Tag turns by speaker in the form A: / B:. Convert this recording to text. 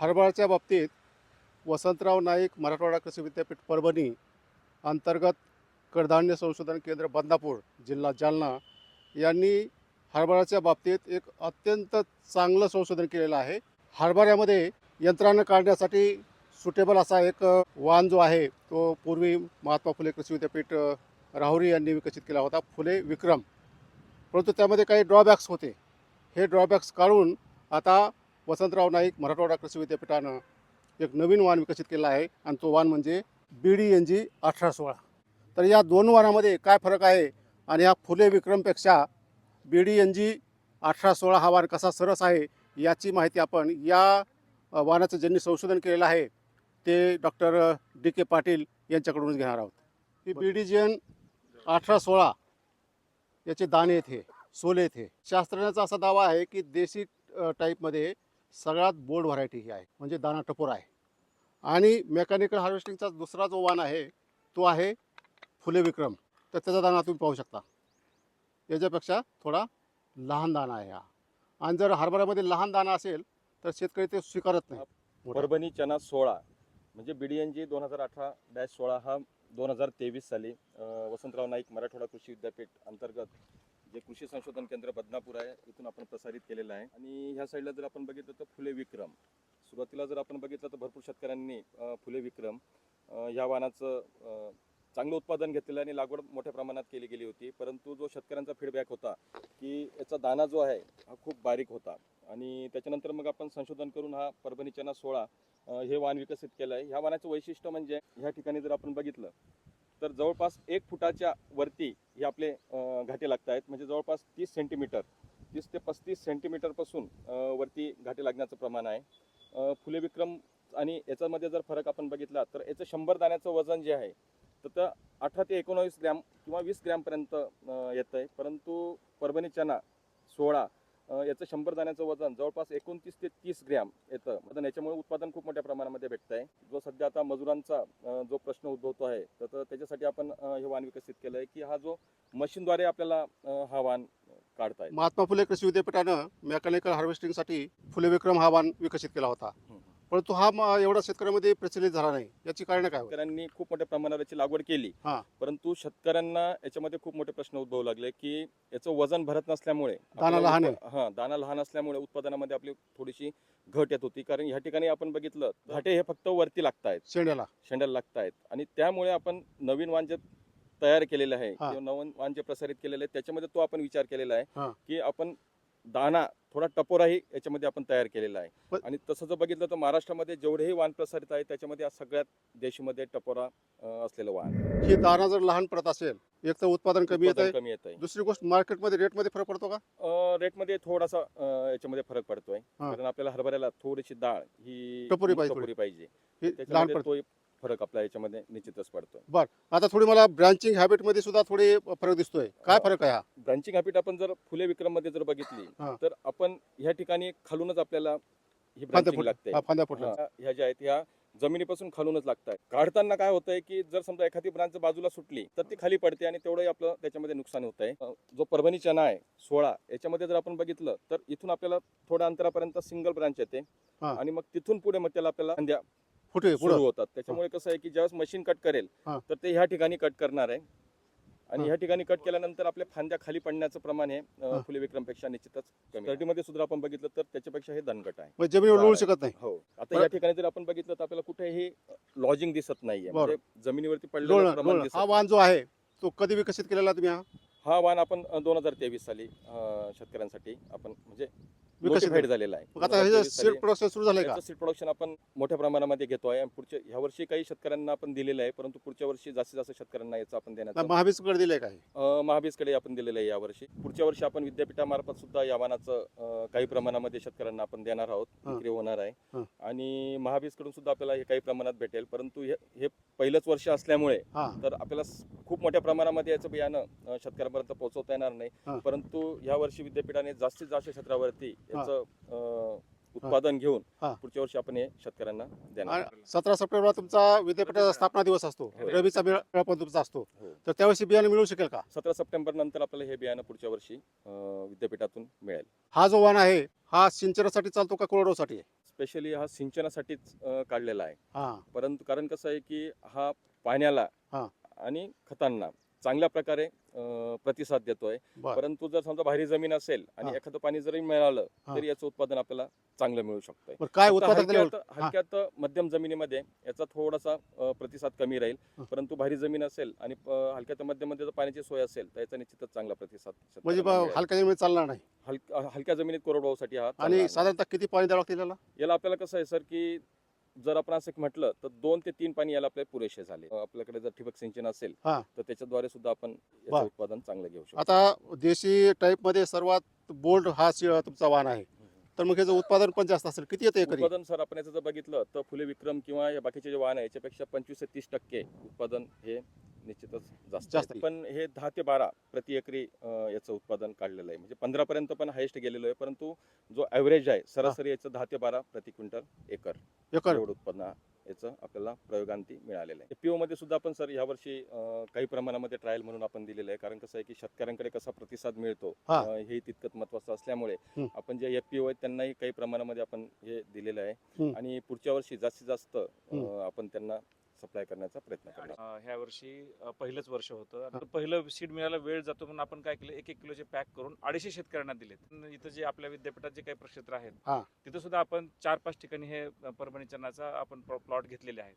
A: हरभराच्या बाबतीत वसंतराव नाईक मराठवाडा कृषी विद्यापीठ परभणी अंतर्गत कडधान्य संशोधन केंद्र बदनापूर जिल्हा जालना यांनी हरभराच्या बाबतीत एक अत्यंत चांगलं संशोधन केलेलं आहे. हरभऱ्यामध्ये यंत्रानं काढण्यासाठी सुटेबल असा एक वाण जो आहे तो पूर्वी महात्मा फुले कृषी विद्यापीठ राहुरी यांनी विकसित केला होता फुले विक्रम. परंतु त्यामध्ये काही ड्रॉबॅक्स होते. हे ड्रॉबॅक्स काढून आता वसंतराव नाईक मराठवाडा कृषी विद्यापीठानं एक नवीन वाण विकसित केला आहे आणि तो वाण म्हणजे बी डी एन जी अठरा सोळा. तर या दोन वाणामध्ये काय फरक आहे आणि या फुले विक्रमपेक्षा बी डी एन जी अठरा सोळा हा वाण कसा सरस आहे याची माहिती आपण या अ, वाणाचं ज्यांनी संशोधन केलेलं आहे ते डॉक्टर डी के पाटील यांच्याकडूनच घेणार आहोत. ही बी डी जी एन अठरा सोळा याचे दाणे येथे सोले येथे शास्त्रज्ञाचा असा दावा आहे की देशी टाईपमध्ये सगळ्यात बोल्ड व्हरायटी ही आहे म्हणजे दाना टपोर आहे. आणि मेकॅनिकल हार्वेस्टिंगचा दुसरा जो वाण आहे तो आहे फुले विक्रम. तर त्याचा दाना तुम्ही पाहू शकता. याच्यापेक्षा थोडा लहान दाना आहे हा. आणि जर हरभऱ्यामध्ये लहान दाना असेल तर शेतकरी ते स्वीकारत नाही.
B: परभणी चना सोळा म्हणजे बी डी एन जी दोन हजार अठरा डॅश सोळा हा दोन हजार तेवीस साली वसंतराव नाईक मराठवाडा कृषी विद्यापीठ अंतर्गत जे कृषी संशोधन केंद्र बदनापूर आहे इथून आपण प्रसारित केलेलं आहे. आणि ह्या साईडला जर आपण बघितलं तर फुले विक्रम. सुरुवातीला जर आपण बघितलं तर भरपूर शेतकऱ्यांनी फुले विक्रम ह्या वाहनाचं चांगलं उत्पादन घेतलेलं आणि लागवड मोठ्या प्रमाणात केली गेली होती. परंतु जो शेतकऱ्यांचा फीडबॅक होता की याचा दाना जो आहे हा खूप बारीक होता. आणि त्याच्यानंतर मग आपण संशोधन करून हा परभणी चना सोळा हे वाहन विकसित केलं आहे ह्या वाहनाचं वैशिष्ट्य म्हणजे ह्या ठिकाणी जर आपण बघितलं तर जवळपास एक फुटाच्या वरती हे आपले घाटे लागत आहेत. म्हणजे जवळपास तीस सेंटीमीटर तीस ते पस्तीस सेंटीमीटरपासून वरती घाटे लागण्याचं प्रमाण आहे. फुले विक्रम आणि याच्यामध्ये जर फरक आपण बघितला तर याचं शंभर दाण्याचं वजन जे आहे तर तर अठरा ते एकोणावीस ग्रॅम किंवा वीस ग्रॅमपर्यंत येतं आहे परंतु परभणी चना सोळा याचं शंभर दाण्याचं वजन जवळपास एकोणतीस ते तीस ग्रॅम येतं. वजन याच्यामुळे उत्पादन खूप मोठ्या प्रमाणामध्ये भेटत आहे जो सध्या आता मजुरांचा जो प्रश्न उद्भवतो आहे तर त्याच्यासाठी आपण हे वाण विकसित केलं आहे की हा जो मशीनद्वारे आपल्याला हा वाण काढता येईल.
A: महात्मा फुले कृषी विद्यापीठानं मेकॅनिकल हार्वेस्टिंगसाठी फुले विक्रम हा वाण विकसित केला होता. परंतु हा म- एवढा शेतकऱ्यामध्ये प्रचलित झाला नाही. याची कारण काय होत?
B: शेतकऱ्यांनी खूप मोठ्या प्रमाणावर याची लागवड केली.
A: हा.
B: परंतु शेतकऱ्यांना याच्यामध्ये खूप मोठे प्रश्न उद्भवू लागले की याचं वजन भरत नसल्यामुळे
A: दाना लहान
B: हा दाना लहान असल्यामुळे उत्पादनामध्ये आपली थोडीशी घट येत होती. कारण ह्या ठिकाणी आपण बघितलं घाटे हे फक्त वरती लागतायत.
A: शेंड्याला.
B: शेंड्याला लागतायत. आणि त्यामुळे आपण नवीन वाण जे तयार केलेलं आहे
A: हा.
B: किंवा नवीन वाण जे प्रसारित केलेलं आहे त्याच्यामध्ये तो आपण विचार केलेला
A: हा.
B: आहे की आपण दाना थोडा टपोराही याच्यामध्ये आपण तयार केलेला आहे. आणि तसं जर बघितलं तर महाराष्ट्रामध्ये जेवढेही वाण प्रसारित आहे त्याच्यामध्ये आज सगळ्यात देशीमध्ये टपोरा असलेलं वाण
A: ही दाना जर लहान पडत असेल एक तर उत्पादन कमी येत आहे
B: कमी येत आहे
A: दुसरी गोष्ट मार्केटमध्ये रेटमध्ये फरक पडतो का?
B: रेटमध्ये थोडासा अं, याच्यामध्ये फरक पडतोय.
A: हा.
B: कारण आपल्याला हरभऱ्याला थोडीशी डाळ ही
A: टपोरी पाहिजे
B: टपोरी पाहिजे.
A: ही लहान
B: त्याच्यामध्ये
A: पडतो
B: तो फरक आपल्या याच्यामध्ये निश्चितच पडतोय.
A: आता थोडी मला ब्रांचिंग हॅबिटमध्ये सुद्धा थोडी फरक दिसतोय. काय फरक आहे हा?
B: ब्रांचिंग हॅबिट आपण जर फुले विक्रममध्ये जर बघितली
A: हा.
B: तर आपण ह्या ठिकाणी खालूनच आपल्याला ही
A: फांद्या
B: ब्रांचिंग
A: फुट
B: लागते.
A: हा, फांद्या फुटल्या.
B: हा, ह्या ज्या आहेत ह्या जमिनीपासून खालूनच लागतात काढताना काय होतंय की जर समजा एखादी ब्रांच बाजूला सुटली तर ती खाली पडते आणि तेवढंही आपलं त्याच्यामध्ये नुकसान होत आहे जो परभणी चना आहे सोळा याच्यामध्ये जर आपण बघितलं तर इथून आपल्याला थोड्या अंतरापर्यंत सिंगल ब्रांच येते.
A: हा.
B: आणि मग तिथून पुढे मग त्याला आपल्याला फांद्या
A: फुटे
B: सुरू होतात त्याच्यामुळे कसं आहे की ज्यावेळेस मशीन कट करेल
A: हा.
B: तर ते ह्या ठिकाणी कट करणार आहे आणि
A: हा.
B: ह्या ठिकाणी कट केल्यानंतर आपल्या फांद्या खाली पडण्याचं प्रमाण हे
A: हा.
B: फुले विक्रमपेक्षा निश्चितच कमी मध्ये सुद्धा आपण बघितलं तर त्याच्यापेक्षा हे दणकट आहे
A: म्हणजे जमिनीवर लोळू शकत नाही
B: हो आता
A: बरं.
B: या ठिकाणी जर आपण बघितलं तर आपल्याला कुठेही लॉजिंग दिसत नाहीये
A: बरं.
B: म्हणजे जमिनीवरती
A: लोळणं
B: पडलेलं प्रमाण
A: लोळणं हा
B: नाही.
A: वाण जो आहे तो कधी विकसित केलेला तुम्ही हा
B: हा वाण आपण दोन हजार तेवीस साली अं, शेतकऱ्यांसाठी आपण म्हणजे
A: विकसित
B: झालेला आहे.
A: मग आता हे सीड प्रोसेस सुरू झालंय का?
B: सीड प्रोडक्शन आपण मोठ्या प्रमाणामध्ये घेतोय. आणि पुढच्या ह्या वर्षी काही शेतकऱ्यांना आपण दिलेलं आहे परंतु पुढच्या वर्षी जास्तीत जास्त शेतकऱ्यांना याचं आपण देण्याचं
A: महाबीजकडे दिलंय काय
B: महाबीजकडे आपण दिलेलं आहे यावर्षी पुढच्या वर्षी आपण विद्यापीठामार्फत सुद्धा या वाहनाचं काही प्रमाणामध्ये शेतकऱ्यांना आपण देणार आहोत. विक्री होणार आहे. आणि महाबीजकडून सुद्धा आपल्याला हे काही प्रमाणात भेटेल. परंतु हे पहिलंच वर्ष असल्यामुळे तर आपल्याला खूप मोठ्या प्रमाणामध्ये याचं बियाणं शेतकऱ्यांपर्यंत पोहोचवता येणार. नाही. परंतु या वर्षी विद्यापीठाने जास्तीत जास्त क्षेत्रावरती याचं अ, उत्पादन घेऊन
A: हा.
B: पुढच्या वर्षी आपण हे शेतकऱ्यांना देणार
A: आणि सतरा सप्टेंबरला तुमचा विद्यापीठाचा स्थापना दिवस असतो.
B: हो.
A: रवीचा मेळा पण तुमचा असतो.
B: हो.
A: तर त्यावेळेस बियाणं मिळू शकेल का?
B: सतरा सप्टेंबर नंतर आपल्याला हे बियाणं पुढच्या वर्षी अ, विद्यापीठातून मिळेल.
A: हा जो वाण आहे हा सिंचनासाठी चालतो का कोरडवासाठी? आहे
B: स्पेशली हा सिंचनासाठीच अ, काढलेला आहे.
A: हां.
B: परंतु कारण कसं आहे की हा पाण्याला
A: हा.
B: आणि खतांना चांगल्या प्रकारे प्रतिसाद देतोय परंतु जर समजा भारी जमीन असेल आणि. एखादं पाणी जरी मिळालं. तरी याचं उत्पादन आपल्याला चांगलं मिळू शकतंय
A: बरं काय
B: हलक्यात मध्यम जमिनीमध्ये याचा थोडासा प्रतिसाद कमी राहील. परंतु भारी जमीन असेल आणि हलक्यात मध्यममध्ये पाण्याची सोय असेल तर याचा निश्चितच चांगला प्रतिसाद
A: म्हणजे. हलक्या जमिनीत चालणार नाही
B: हलक- हलक्या जमिनीत कोरडवाहूसाठी हा चांगला
A: आणि. साधारणतः किती पाणी द्यावं लागतं
B: याला आपल्याला कसं आहे सर की जर आपण असं म्हटलं तर दोन ते तीन पाणी याला आपल्याला पुरेसे झाले आपल्याकडे जर ठिबक सिंचन असेल
A: हा.
B: तर त्याच्याद्वारे सुद्धा आपण याचं. उत्पादन चांगलं घेऊ शकतो
A: आता देशी टाईपमध्ये सर्वात बोल्ड हा शि- तुमचा वाण आहे तर मग ह्याचं उत्पादन पण जास्त असेल. किती येतं एकरी?
B: उत्पादन सर आपण याचं जर बघितलं तर फुले विक्रम किंवा या बाकीचे जे वाहन आहे याच्यापेक्षा पंचवीस ते तीस टक्के उत्पादन हे निश्चितच जास्त
A: जास्त
B: आहे.
A: आहे.
B: पण हे दहा ते बारा प्रति एकरी अं, याचं उत्पादन काढलेलं आहे. म्हणजे पंधरा पर्यंत पण हायेस्ट गेलेलो आहे परंतु जो ॲव्हरेज आहे सरासरी याचं दहा ते बारा प्रति क्विंटल एकर
A: एकर.
B: एवढं उत्पन्न याचं आपल्याला प्रयोगांती मिळालेलं आहे पीओ मध्ये सुद्धा आपण सर यावर्षी काही प्रमाणामध्ये ट्रायल म्हणून आपण दिलेलं आहे कारण कसं आहे की शेतकऱ्यांकडे कसा प्रतिसाद मिळतो
A: हा.
B: तितकंच महत्वाचं असल्यामुळे. आपण जे एफ पी आहेत त्यांनाही काही प्रमाणामध्ये आपण हे दिलेलं आहे. आणि पुढच्या वर्षी जास्तीत जास्त आपण त्यांना सप्लाय करण्याचा प्रयत्न करणार.
C: ह्या वर्षी पहिलंच वर्ष होतं. आता पहिलं सीड मिळायला वेळ जातो म्हणून आपण काय केलं? एक एक किलोचे पॅक करून अडीचशे शेतकऱ्यांना दिलेत. इथं जे आपल्या विद्यापीठात जे काही प्रक्षेत्र आहेत
A: हा.
C: तिथं सुद्धा आपण चार पाच ठिकाणी हे परभणी चन्नाचा आपण प्लॉट घेतलेले आहेत.